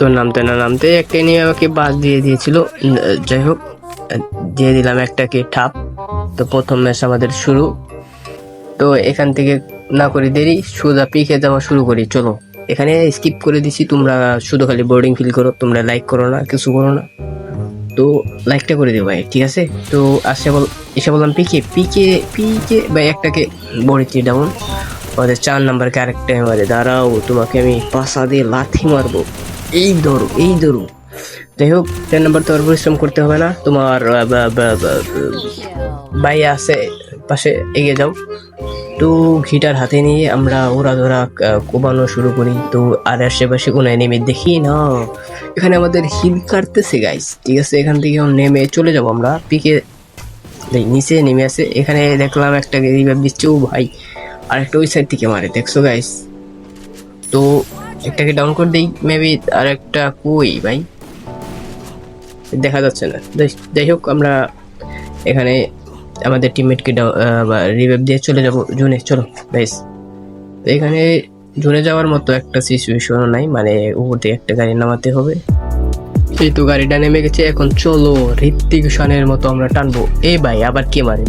তো নামতে না নামতে একটা নিয়ে আমাকে বাস দিয়ে দিয়েছিল। যাই হোক, দিয়ে দিলাম একটাকে ঠাপ। তো প্রথম ম্যাচ আমাদের শুরু। তো এখান থেকে না করে দেরি, সোজা পিকে যাওয়া শুরু করি, চলো। এখানে স্কিপ করে দিছি, তোমরা শুধু খালি বোর্ডিং ফিল করো, তোমরা লাইক করো না, কিছু করো না। তো লাইকটা করে দিও ভাই, ঠিক আছে? তো আসে বল, এসে বললাম পিকে পিকে পিকে ভাই একটাকে বড়িছি ডাউন আমাদের চার নাম্বার ক্যারেক্টার মারে, দাঁড়াও, তোমাকে আমি পাশা দিয়ে লাথি মারবো। এই ধরো এই ধরো। যাই হোক, চার নাম্বার তো আর পরিশ্রম করতে হবে না। তোমার ভাই আছে, পাশে এগিয়ে যাও। তো গিটার হাতে নিয়ে আমরা ওরা ধরা কোবানো শুরু করি। তো আর আশেপাশে কোনো এনিমি দেখি না। এখানে আমাদের হিল কাটতেছে গাইস ঠিক আছে? এখান থেকে নেমে চলে যাব আমরা। পিকে নিচে নেমে আছে। এখানে দেখলাম একটা দিচ্ছে ও ভাই। আর একটা ওই সাইড থেকে মারে, দেখছ গাইস তো একটাকে ডাউন করে দিই মেবি আর একটা কই, ভাই? দেখা যাচ্ছে না। যাই- হোক, আমরা এখানে আমাদের টিমমেটকে রিভাইভ দিয়ে চলে যাব। জুনে, চলো, বেশ। তো এখানে জুনে যাওয়ার মতো একটা সিচুয়েশনও নাই মানে উপর থেকে একটা গাড়ি নামাতে হবে। এই তো গাড়িটা নেমে গেছে, এখন চলো ঋত্বিক শানের মতো আমরা টানবো। এই ভাই, আবার কে মারে?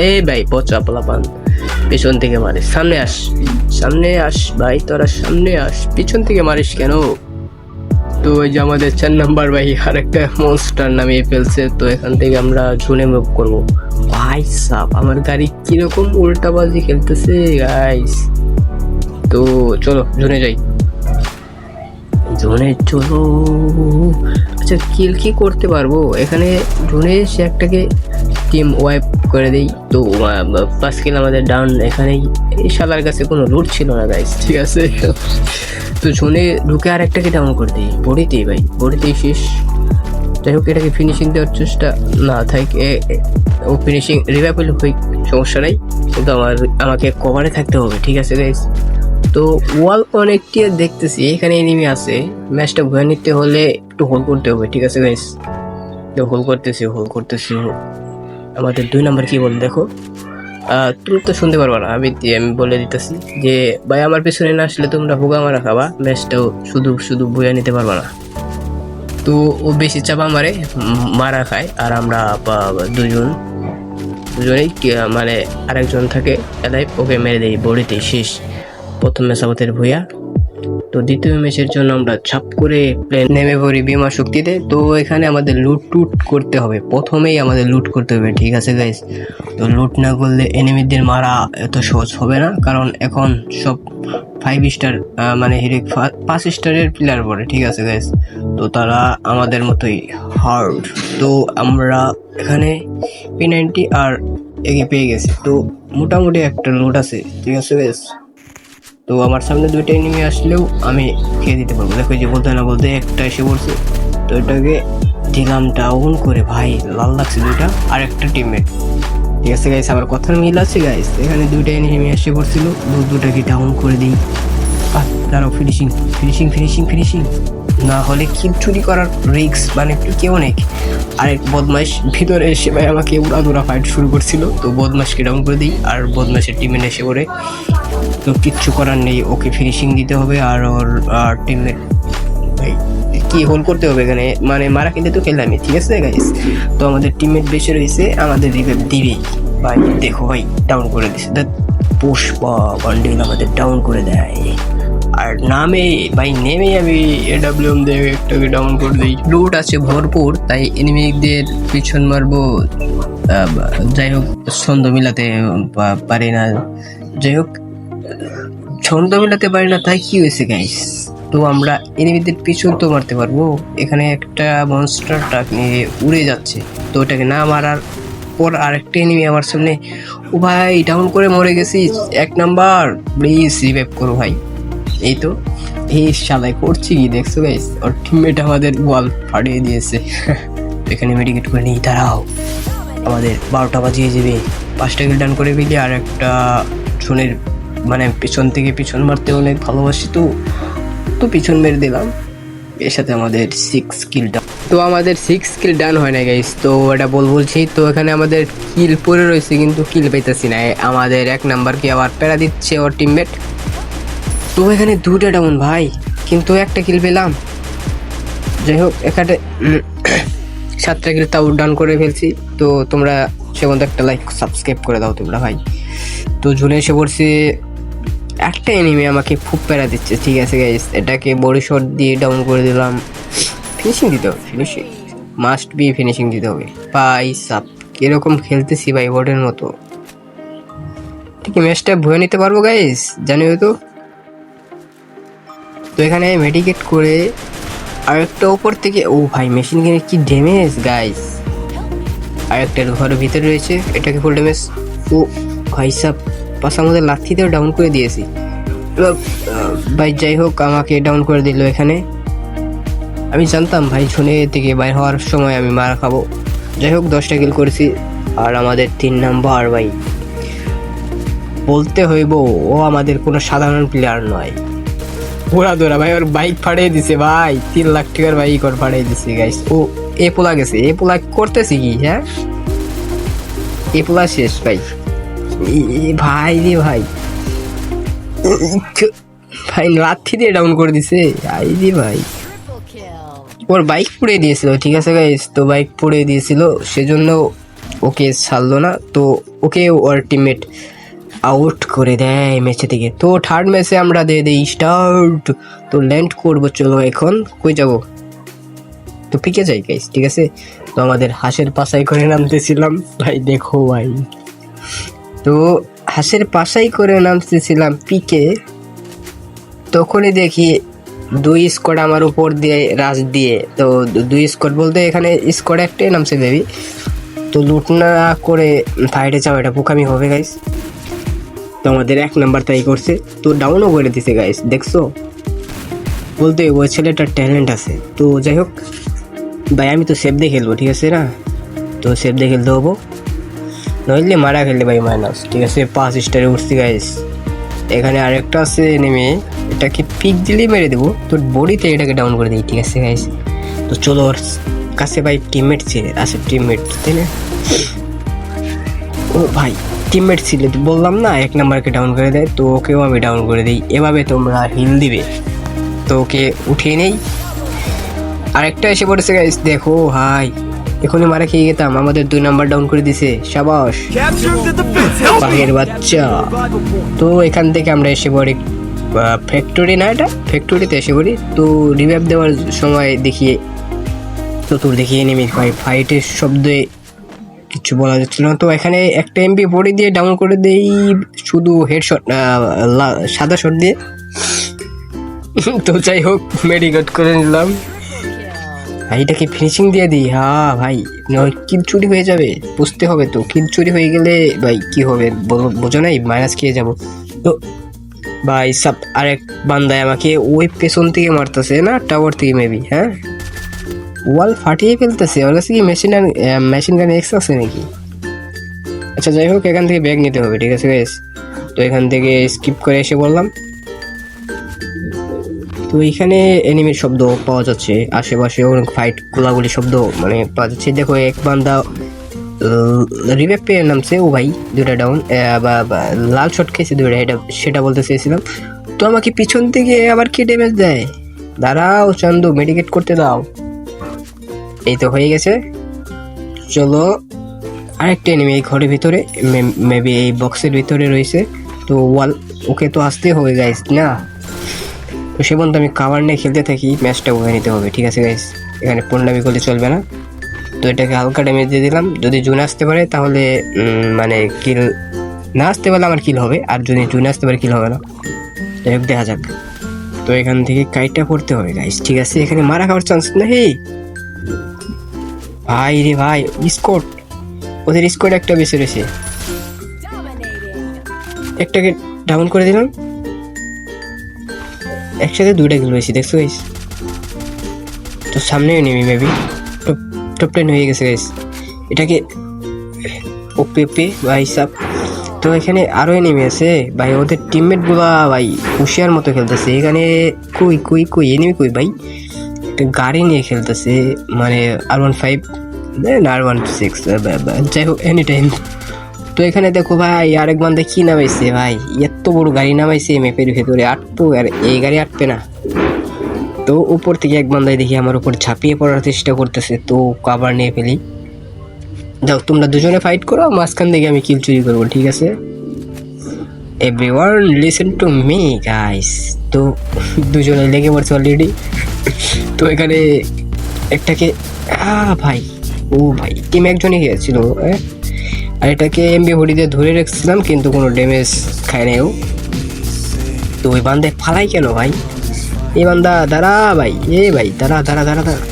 এই ভাই, পচা পান পেছন থেকে মারিস। সামনে আস। সামনে আস, ভাই, তোরা সামনে আস। পিছন থেকে মারিস কেন? তো ওই যে আমাদের চার নাম্বার ভাই আর একটা মনস্টার নামিয়ে ফেলছে। তো এখান থেকে আমরা ঝুনে মুভ করব। ভাই, সাপ, আমার গাড়ি কীরকম উল্টাবাজি খেলতেছে গাইস তো চলো জোনে যাই। জোনে চলো। আচ্ছা কিল কি করতে পারব? এখানে জোনে সে একটাকে টিম ওয়াইপ করে দেই। তো পাঁচ কিল আমাদের ডাউন এখানেই। এই শালার কাছে কোনো লুট ছিল না গাইস ঠিক আছে? তো জোনে ঢুকে আর একটাকে ডাউন করে দিই। বড়িতেই, ভাই, বড়িতেই শেষ। যাই হোক, এটাকে ফিনিশিং দেওয়ার চেষ্টা না থাকে। ও ফিনিশিং রিভাইভ হলে সমস্যা নাই। কিন্তু আমার, আমাকে কভারে থাকতে হবে, ঠিক আছে গাইস তো ওয়াল অনেকটি দেখতেছি, এখানে এনিমি আছে। ম্যাচটা ভয় নিতে হলে একটু হোল্ড করতে হবে, ঠিক আছে গাইস তো হোল্ড করতেছি হোল্ড করতেছি আমাদের দুই নাম্বার কি বল দেখো তুমি তো শুনতে পারবা না, আমি আমি বলে দিতেছি যে, ভাই, আমার পিছনে না আসলে তোমরা হুগা মারা খাবা, ম্যাচটাও শুধু শুধু বইয়া নিতে পারবা না। তো ও বেশি চাপা মারে মারা খায়, আর আমরা দুজন দুজনেই মানে আরেকজন থাকে, এলাই, ওকে মেরে দেই, বড়িতে, শেষ। প্রথম ম্যাচ আমাদের ভুইয়া তো দ্বিতীয় ম্যাচের জন্য আমরা ছাপ করে প্লেন নেমে পড়ি বিমা শক্তিতে। তো এখানে আমাদের লুট টুট করতে হবে। প্রথমেই আমাদের লুট করতে হবে, ঠিক আছে গাইস তো লুট না করলে এনিমিদের মারা এত সহজ হবে না, কারণ এখন সব ফাইভ স্টার মানে হিরেক পাঁচ স্টারের প্লেয়ার পড়ে, ঠিক আছে গাইস তো তারা আমাদের মতোই হার্ড তো আমরা এখানে পি নাইনটি আর এগে পেয়ে গেছি। তো মোটামুটি একটা লুট আছে, ঠিক আছে গাইস তো আমার সামনে দুইটা এনিমি আসলেও আমি খেয়ে দিতে পারব। দেখো যে বলতে না বলতে একটা এসে পড়ছে। তো এটাকে দিলাম ডাউন করে, ভাই, লাল লাগছে দুইটা। আর একটা টিমমেট ঠিক আছে গাইস আমার কথার মিল আছে গাইস এখানে দুইটা এনিমি এসে পড়ছিল। দুটাকে ডাউন করে দিই। দাঁড়াও ফিনিশিং ফিনিশিং ফিনিশিং ফিনিশিং না হলে কিল চুরি করার রিক্স মানে কি অনেক। আরেক বদমাইশ ভিতরে এসে ভাই আমাকে উড়াদুরা ফাইট শুরু করছিল। তো বদমাইশকে ডাউন করে দিই আর বদমাইশের টিমে এসে পড়ে। তো কিচ্ছু করার নেই, ওকে ফিনিশিং দিতে হবে আর ওর, আর টিমের ভাই, কি হোল করতে হবে এখানে? মানে মারা কিন্তু তো খেললামই ঠিক আছে গাইস তো আমাদের টিমমেট বেশি রয়েছে, আমাদের রিভাইভ দিবেই। ভাই, দেখো ভাই ডাউন করে দিছে। দ্যাট পুষ্পা বান্ডিল আমাদের ডাউন করে দেয়। আর নামে ভাই নেমে আমি এডাব্লিউএম দিয়ে একটাকে ডাউন করে দিই। লুট আছে ভরপুর, তাই এনিমিদের পিছন মারবো যাই হোক ছন্দ মিলাতে পারি না। যাই হোক ছন্দ মিলাতে পারি না, তাই কি হয়েছে গাইস তো আমরা এনিমিদের পিছন তো মারতে পারব। এখানে একটা মনস্টার ট্রাক নিয়ে উড়ে যাচ্ছে। তো ওটাকে না মারার পর আরেকটা এনিমি আমার সামনে, ও ভাই ডাউন করে মরে গেছি এক নাম্বার প্লিজ রিভাইভ করো ভাই। এই তো, এই শালায় করছি কি দেখছ গাইস ওর টিমমেট আমাদের ওয়াল ফাটিয়ে দিয়েছে। এখানে মেডিকেট করে নিই, দাঁড়াও। আমাদের বারোটা বাজিয়ে যাবে। পাঁচটা কিল ডান করে ফেলি, আর একটা শোনের মানে পিছন থেকে পিছন মারতে অনেক ভালোবাসি তো তো পিছন মেরে দিলাম। এর সাথে আমাদের সিক্স কিল ডান তো আমাদের সিক্স কিল ডান হয় না গাইস তো এটা বল বলছি, তো এখানে আমাদের কিল পড়ে রয়েছে, কিন্তু কিল পাইতেছি না। আমাদের এক নাম্বার কি আবার প্যারা দিচ্ছে ওর টিমমেট তো এখানে দুটা ডাউন ভাই, কিন্তু একটা কিল পেলাম। যাই হোক এখানে সাতটা কিল তাও ডান করে ফেলছি। তো তোমরা সে মধ্যে একটা লাইক সাবস্ক্রাইব করে দাও তোমরা ভাই। তো ঝুলে এসে পড়ছি, একটা এনিমি আমাকে খুব প্যারা দিচ্ছে, ঠিক আছে গাইস এটাকে বড়ি শট দিয়ে ডাউন করে দিলাম। ফিনিশিং দিতে হবে ফিনিশিং মাস্ট বি ফিনিশিং দিতে হবে। পাই সাপ, কীরকম খেলতেছি ভাই বোর্ডের মতো। ঠিক ম্যাচটা ভয়ে নিতে পারব গাইস জানিও তো। তো এখানে মেডিকেট করে আর একটা ওপর থেকে ও ভাই মেশিন গানের কি ড্যামেজ গাইস আর একটা ঘরের ভিতরে রয়েছে এটাকে ফুল ড্যামেজ ও ভাই সাপ পাশার মধ্যে লাথিতেও ডাউন করে দিয়েছি। এবার, ভাই যাই হোক আমাকে ডাউন করে দিল এখানে। আমি জানতাম ভাই শুনে থেকে বাইর হওয়ার সময় আমি মারা খাব। যাই হোক দশটা কিল করেছি। আর আমাদের তিন নাম্বার ভাই। বলতে হইব ও আমাদের কোনো সাধারণ প্লেয়ার নয়। ওরা দোরা ভাই, ওর বাইক ফাড়িয়ে দিছে, ভাই, তিন লাখ টাকার বাইক ওর ফাড়িয়ে দিছে গাইস ও, এ পোলা গেছে, এ পোলা করতেছে কি হ্যাঁ? এ পোলা শেষ, ভাই। ভাই রে, ভাই। ভাই, লাথি দিয়ে ডাউন করে দিছে, আই রে, ভাই। ওর বাইক পুড়ে দিয়েছিল, ঠিক আছে গাইস তো বাইক পুড়ে দিয়েছিল, সেজন্য ওকে ছাড়লো না, তো ওকে ওর টিমমেট আউট করে দেয় ম্যাচে থেকে। তো থার্ড ম্যাচে আমরা দিয়ে দিই স্টার্ট তো ল্যান্ড করব চলো এখন কই যাব? তো পিকে যাই গাইস ঠিক আছে? তো আমাদের হাঁসের পাশাই করে নামতেছিলাম। ভাই দেখো ভাই। তো হাঁসের পাশাই করে নামতেছিলাম পিকে তখনই দেখি দুই স্কোয়াড আমার উপর দিয়ে রাজ দিয়ে। তো দুই স্কোয়াড বলতে এখানে স্কোয়াড একটাই নামছে দেবী তো লুট না করে ফাইটে যাওয়া এটা বোকামি হবে গাইস তো আমাদের এক নাম্বার তাই করছে। তো ডাউনও করে দিছে গাইস দেখছ? বলতে ওই ছেলেটার ট্যালেন্ট আছে। তো যাই হোক, ভাই, আমি তো সেফ দিয়ে খেলব, ঠিক আছে না? তো সেফ দিয়ে খেলতে হব। নইলে মারা খেললে ভাই মাইনাস ঠিক আছে? পাঁচ স্টারে উঠছি গাইস এখানে আরেকটা আছে নেমে এটাকে পিক দিলেই মেরে দেবো। তো বডিতে এটাকে ডাউন করে দিই, ঠিক আছে গাইস তো চলো ওর কাছে ভাই টিমমেট ছিল আছে টিমমেট তাই না? ও ভাই টিমমেট ছিল বললাম, না, এক নাম্বারকে ডাউন করে দেয় তো ওকেও আমি ডাউন করে দিই। এভাবে তোমরা হিল দিবে। তো ওকে উঠিয়ে নেই। আরেকটা এসে পড়েছে গাইস দেখো, হাই, এখনই মারা খেয়ে গেতাম, আমাদের দুই নাম্বার ডাউন করে দিছে, সাবাস। বাঘের বাচ্চা। তো এখান থেকে আমরা এসে পড়ি ফ্যাক্টরি না এটা? ফ্যাক্টরিতে এসে পড়ি, তো রিভাইভ দেওয়ার সময় দেখিয়ে তো তোর দেখিয়ে নেমি ভাই ফাইটের শব্দে কিছু বলা যাচ্ছিল না। তো এখানে একটা এমবি বডি দিয়ে ডাউন করে দেই, শুধু হেডশট সাদা শট দিয়ে। তো যাই হোক মেডিকেট করে নিলাম। Kill. ভাই এটাকে ফিনিশিং দিয়ে দিই? হ্যাঁ ভাই, নয়, কিল চুরি হয়ে যাবে। বুঝতে হবে তো, কিল চুরি হয়ে গেলে, ভাই, কি হবে? বোঝো নাই? মাইনাস খেয়ে যাব। তো, ভাই সাপ আরেক বান্দায় আমাকে ওই পেছন থেকে মারতেছে, না? টাওয়ার থেকে মেবি হ্যাঁ? ওয়াল ফাটিয়ে ফেলতেছে। ওর কাছে কি মেশিন মেশিন গান এক্স আছে নাকি? আচ্ছা যাই হোক, এখান থেকে ব্যাগ নিতে হবে, ঠিক আছে গাইস তো এখান থেকে স্কিপ করে এসে বললাম। তো এখানে এনিমির শব্দ পাওয়া যাচ্ছে। আশেপাশে অনেক ফাইট গোলাগুলি শব্দ মানে পাওয়া যাচ্ছে। দেখো, এক বান্দা রিভেপ পেয়ে নামছে, ও ভাই দুটা ডাউন বা লাল শট খেয়েছে দুটা এটা, সেটা বলতে চেয়েছিলাম। তো আমাকে পিছন থেকে আবার কি ড্যামেজ দেয়? দাঁড়াও, চান্দু মেডিকেট করতে দাও। এই তো হয়ে গেছে। চলো, আরেকটা এনিমি এই ঘরের ভিতরে মেবি এই বক্সের ভিতরে রয়েছে। তো ওয়াল, ওকে তো আসতে হবে গাইস না? তো সে পর্যন্ত আমি কাভার নিয়ে খেলতে থাকি ম্যাচটা উঠে নিতে হবে, ঠিক আছে গাইস এখানে পূর্ণামি করলে চলবে না। তো এটাকে হালকা ড্যামেজ দিয়ে দিলাম। যদি জুন আসতে পারে, তাহলে মানে কিল না আসতে পারলে আমার কিল হবে, আর যদি জুন আসতে পারে কিল হবে না। যাই দেখা যাক। তো এখান থেকে কাইটটা পড়তে হবে গাইস ঠিক আছে? এখানে মারা খাওয়ার চান্স নেই। ভাই রে ভাই স্কোট ওদের স্কোট একটা বেশি রয়েছে. একটাকে ডাউন করে দিলাম। একসাথে দুইটা কিল হয়েছে, দেখছ গাইস তো সামনেও নেমি মেবি টপ টপ টেন হয়ে গেছে গাইস এটাকে ওপে ওপে ভাই সাপ তো এখানে আরও এনিমি আছে। ভাই, ওদের টিমমেটগুলা ভাই, হুশিয়ার মতো খেলতেছে। এখানে কই কই কই? এনিমি কই ভাই? একটা গাড়ি নিয়ে খেলতেছে মানে আর ওয়ান ফাইভ আর ওয়ান সিক্স যাই হোক এনি টাইম তো এখানে দেখো ভাই, আরেক বান্ধে কি নামাইছে ভাই? এত বড় গাড়ি নামাইছে ম্যাপের ভেতরে আটপো আর এই গাড়ি আটবে না। তো উপর থেকে এক বান্দায় দেখি আমার উপর ঝাঁপিয়ে পড়ার চেষ্টা করতেছে, তো কাবার নিয়ে ফেলি। যাও তোমরা দুজনে ফাইট করো, মাঝখান থেকে আমি কিল চুরি করব, ঠিক আছে? Everyone listen to me guys তো দুজনে লেগে পড়ছে অলরেডি তো এখানে একটাকে আ ভাই, ও ভাই টিম একজনই গিয়েছিল আর এটাকে এমবি হরিতে ধরে রেখেছিলাম, কিন্তু কোনো ড্যামেজ খায় নাই ও। তো ওই বান্দে ফালাই কেন ভাই? এই বান্দা, দাঁড়া ভাই, এ ভাই, দাঁড়া দাঁড়া দাঁড়া দাঁড়া।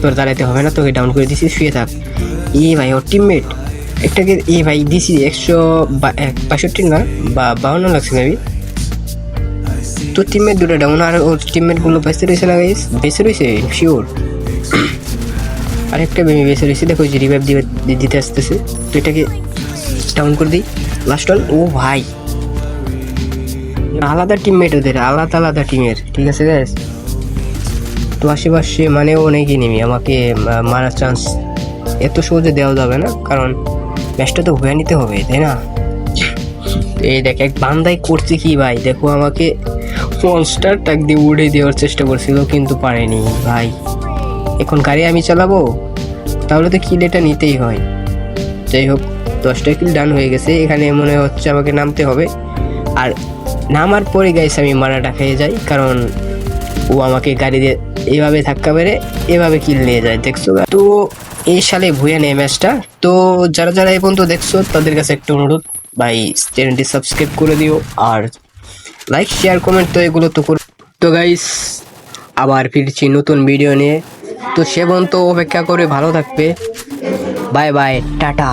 তোর দাঁড়াইতে হবে না, তোকে ডাউন করে দিছি, শুয়ে থাক। এ ভাই, ওর টিমমেট একটাকে এ ভাই, দিছি একশো বাষট্টি না, বা বাউন্ন লাগছে মেবি তো টিমমেট দুটো ডাউন আর ওর টিমমেটগুলো বেঁচে রয়েছে না গাইস বেঁচে রয়েছে? শিওর আরেকটা বেবি বেঁচে রয়েছে, দেখো যে রিভাইভ দিবে, দি- দিতে আসতেছে। তো এটাকে ডাউন করে দিই। লাস্ট অন ও ভাই। আলাদা টিমমেট ওদের, আলাদা আলাদা টিমের ঠিক আছে গ্যাস তো আশেপাশে মানে অনেক এনিমি আমাকে মারার চান্স এত সহজে দেওয়া যাবে না, কারণ ম্যাচটা তো হয়ে নিতে হবে, তাই না? এই দেখ, এক বান্দাই করছে কি ভাই? দেখো আমাকে পনস্টার টাক দিয়ে উড়ে দেওয়ার চেষ্টা করছিল, কিন্তু পারেনি ভাই। এখন গাড়ি আমি চালাবো? তাহলে তো কিল এটা নিতেই হয়। যাই হোক, দশটা কিল ডান হয়ে গেছে, এখানে মনে হচ্ছে আমাকে নামতে হবে। আর নামার পরে গাইছে আমি মারাটা খেয়ে যাই, কারণ ও আমাকে গাড়ি দিয়ে এভাবে ধাক্কা মেরে এভাবে কিল নিয়ে যায়, দেখছ তো এই সালে ভুয়া নেই ম্যাচটা। তো যারা যারা এই পর্যন্ত দেখছ, তাদের কাছে একটা অনুরোধ, ভাই, চ্যানেলটি সাবস্ক্রাইব করে দিও আর লাইক, শেয়ার, কমেন্ট তো এগুলো তো কর তো গাইস আবার ফিরছি নতুন ভিডিও নিয়ে। তো সে পর্যন্ত অপেক্ষা করে ভালো থাকবে। Bye bye tata.